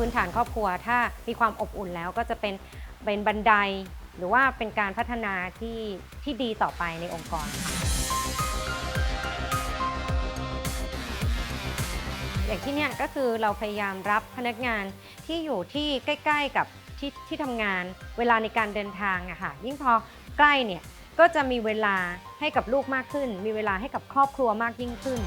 พื้นฐานครอบครัว ถ้ามีความอบอุ่นแล้วก็จะเป็นเป็นบันได หรือว่าเป็นการพัฒนาที่ที่ดีต่อไปในองค์กรค่ะอย่างที่เนี่ยก็คือเราพยายามรับพนักงานที่อยู่ที่ใกล้ ๆ กับที่ที่ทำงานเวลาในการเดินทางอะค่ะยิ่งพอใกล้เนี่ยก็จะมีเวลาให้กับลูกมากขึ้น มีเวลาให้กับครอบครัวมากยิ่งขึ้น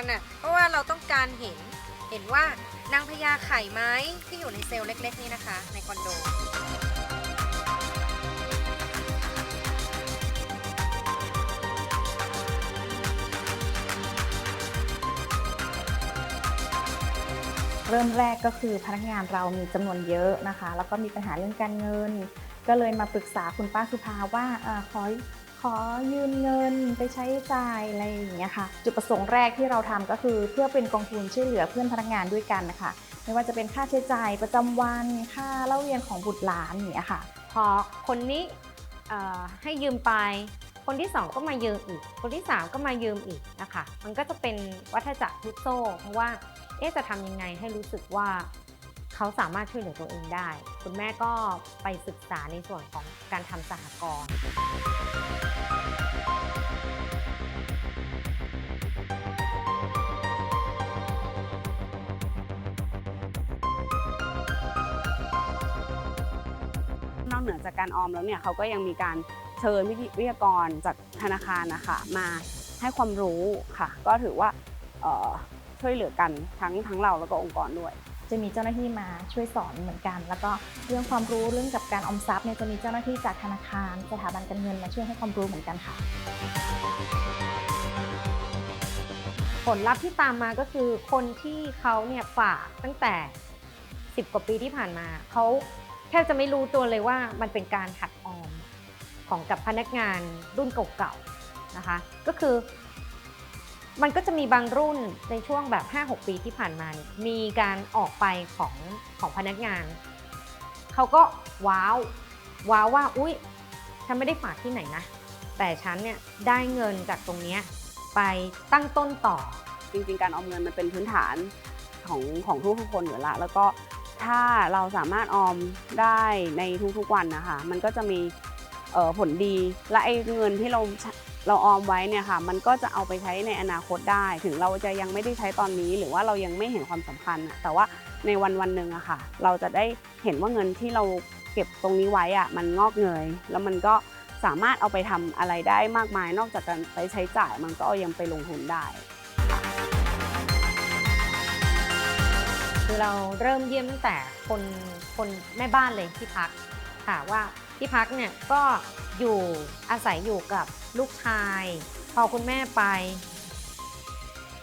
เราพ่นควันอะ เพราะว่าเราต้องการเห็น เห็นว่านางพญาไข่ไม้ที่อยู่ในเซลล์เล็ก ๆ นี้นะคะ ในคอนโด เริ่มแรกก็คือพนักงานเรามีจำนวนเยอะนะคะ แล้วก็มีปัญหาเรื่องการเงิน ก็เลยมาปรึกษาคุณป้าสุภาว่าเออขอ ขอยืมเงินไปใช้จ่ายอะไรอย่างเงี้ยค่ะ จุดประสงค์แรกที่เราทำก็คือ เพื่อเป็นกองทุนช่วยเหลือเพื่อนพนักงานด้วยกันนะคะ ไม่ว่าจะเป็นค่าใช้จ่ายประจำวันค่าเล่าเรียนของบุตรหลานอย่างเงี้ยค่ะ พอคนนี้ให้ยืมไป คนที่สองก็มายืมอีก คนที่สามก็มายืมอีกนะคะมันก็จะเป็นวัฏจักรทุกโซ่เพราะว่าเอ๊ะจะทำยังไงให้รู้สึกว่าเขาสามารถช่วยเหลือตัวเองได้ คุณแม่ก็ไปศึกษาในส่วนของการทำสหกรณ์ อกเหนือจากการออมแล้วเนี่ยเขาก็ยังมีการเชิญวิทวิทยากรจากธนาคารนะคะมาให้ความรู้ค่ะ ก็ถือว่าเอ่อช่วยเหลือกันทั้งทั้งเราแล้วก็องค์กรด้วย จะมีเจ้าหน้าที่มาช่วยสอนเหมือนกัน แล้วก็เรื่องความรู้เรื่องกับการออมทรัพย์เนี่ยจะมีเจ้าหน้าที่จากธนาคาร สถาบันการเงินมาช่วยให้ความรู้เหมือนกันค่ะ ผลลัพธ์ที่ตามมาก็คือคนที่เขาเนี่ยฝากตั้งแต่ 10 กว่าปีที่ผ่านมาเขา แทบจะไม่รู้ตัวเลยว่ามันเป็นการหัดออมของกับพนักงานรุ่นเก่าๆนะคะ ก็คือ มันก็จะมีบางรุ่นในช่วงแบบ 5-6 ปีที่ผ่านมานมีการออกไปของของพนักงาน เขาก็ว้าวว้าวว่า อุ๊ย ฉันไม่ได้ฝากที่ไหนนะ แต่ฉันเนี่ยได้เงินจากตรงนี้ไปตั้งต้นต่อ จริงๆ การออมเงินมันเป็นพื้นฐานของของทุกคนอยู่และแล้วก็ ถ้าเราสามารถออมได้ในทุกๆวันนะคะ มันก็จะมีผลดีและไอ้เงินที่เราเราออมไว้เนี่ยค่ะ มันก็จะเอาไปใช้ในอนาคตได้ ถึงเราจะยังไม่ได้ใช้ตอนนี้ หรือว่าเรายังไม่เห็นความสำคัญ แต่ว่าในวันวันหนึ่งอะค่ะ เราจะได้เห็นว่าเงินที่เราเก็บตรงนี้ไว้อะมันงอกเงย แล้วมันก็สามารถเอาไปทำอะไรได้มากมาย นอกจากการไปใช้จ่าย มันก็ยังไปลงทุนได้ คือเราเริ่มเยี่ยมตั้งแต่คนคนแม่บ้านเลยที่พักค่ะว่าที่พักเนี่ยก็อยู่อาศัยอยู่กับลูกชาย พอคุณแม่ไป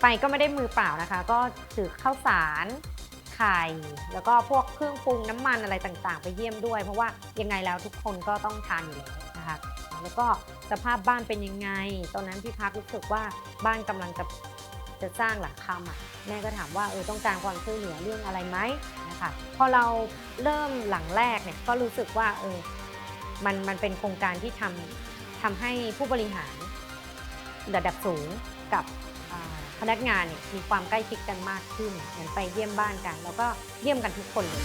ไปก็ไม่ได้มือเปล่านะคะ ก็ถือข้าวสารไข่แล้วก็พวกเครื่องปรุงน้ำมันอะไรต่างๆ ไปเยี่ยมด้วย เพราะว่ายังไงแล้วทุกคนก็ต้องทานอยู่แล้วนะคะแล้วก็สภาพบ้านเป็นยังไง ตอนนั้นพี่พักรู้สึกว่าบ้านกำลังจะ จะสร้างหลังคาใหม่แม่ก็ถามว่าเออต้องการความช่วยเหลือเรื่องอะไรไหมนะคะพอเราเริ่มหลังแรกเนี่ยก็รู้สึกว่าเออมันมันเป็นโครงการที่ทำทำให้ผู้บริหารระดับสูงกับพนักงานเนี่ยมีความใกล้ชิดกันมากขึ้นเหมือนไปเยี่ยมบ้านกัน แล้วก็เยี่ยมกันทุกคนเลย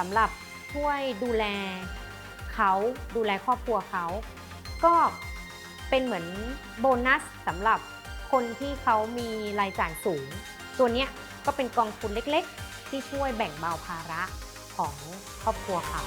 สำหรับช่วยดูแลเขาดูแลครอบครัวเขา ก็เป็นเหมือนโบนัสสำหรับคนที่เขามีรายจ่ายสูง ตัวเนี้ยก็เป็นกองทุนเล็กๆ ที่ช่วยแบ่งเบาภาระของครอบครัวเขา